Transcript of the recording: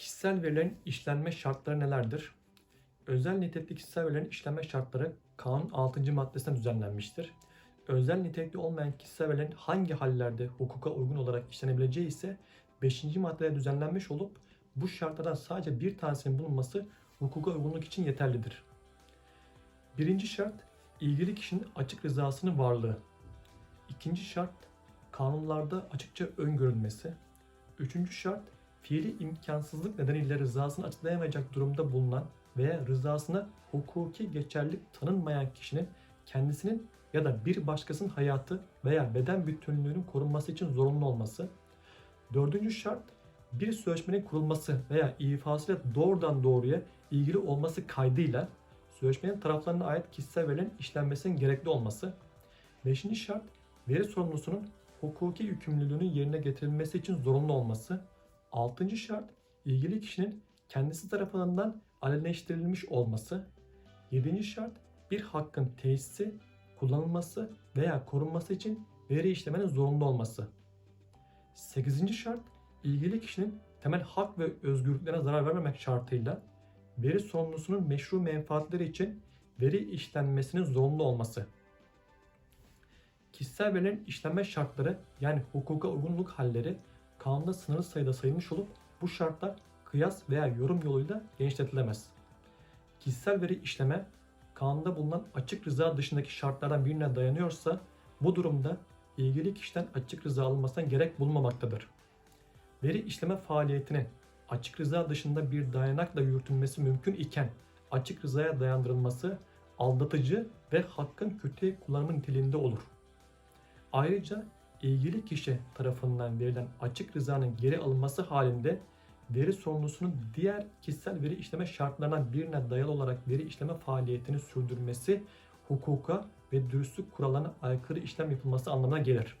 Kişisel verilerin işlenme şartları nelerdir? Özel nitelikli kişisel verilerin işlenme şartları kanun 6. maddesinden düzenlenmiştir. Özel nitelikli olmayan kişisel verilerin hangi hallerde hukuka uygun olarak işlenebileceği ise 5. maddede düzenlenmiş olup bu şartlardan sadece bir tanesinin bulunması hukuka uygunluk için yeterlidir. Birinci şart, ilgili kişinin açık rızasının varlığı. İkinci şart, kanunlarda açıkça öngörülmesi. Üçüncü şart, fiili imkansızlık nedeniyle rızasını açıklayamayacak durumda bulunan veya rızasına hukuki geçerlilik tanınmayan kişinin kendisinin ya da bir başkasının hayatı veya beden bütünlüğünün korunması için zorunlu olması. Dördüncü şart, bir sözleşmenin kurulması veya ifasıyla doğrudan doğruya ilgili olması kaydıyla sözleşmenin taraflarına ait kişisel verilerin işlenmesinin gerekli olması. Beşinci şart, veri sorumlusunun hukuki yükümlülüğünün yerine getirilmesi için zorunlu olması. Altıncı şart, ilgili kişinin kendisi tarafından alenileştirilmiş olması. Yedinci şart, bir hakkın tesisi, kullanılması veya korunması için veri işlemenin zorunlu olması. Sekizinci şart, ilgili kişinin temel hak ve özgürlüklerine zarar vermemek şartıyla veri sorumlusunun meşru menfaatleri için veri işlenmesinin zorunlu olması. Kişisel verilerin işlenme şartları yani hukuka uygunluk halleri kanunda sınırlı sayıda sayılmış olup bu şartlar kıyas veya yorum yoluyla genişletilemez. Kişisel veri işleme kanunda bulunan açık rıza dışındaki şartlardan birine dayanıyorsa bu durumda ilgili kişiden açık rıza alınmasına gerek bulunmamaktadır. Veri işleme faaliyetinin açık rıza dışında bir dayanakla yürütülmesi mümkün iken açık rızaya dayandırılması aldatıcı ve hakkın kötüye kullanımı niteliğinde olur. Ayrıca ilgili kişi tarafından verilen açık rızanın geri alınması halinde veri sorumlusunun diğer kişisel veri işleme şartlarına birine dayalı olarak veri işleme faaliyetini sürdürmesi hukuka ve dürüstlük kurallarına aykırı işlem yapılması anlamına gelir.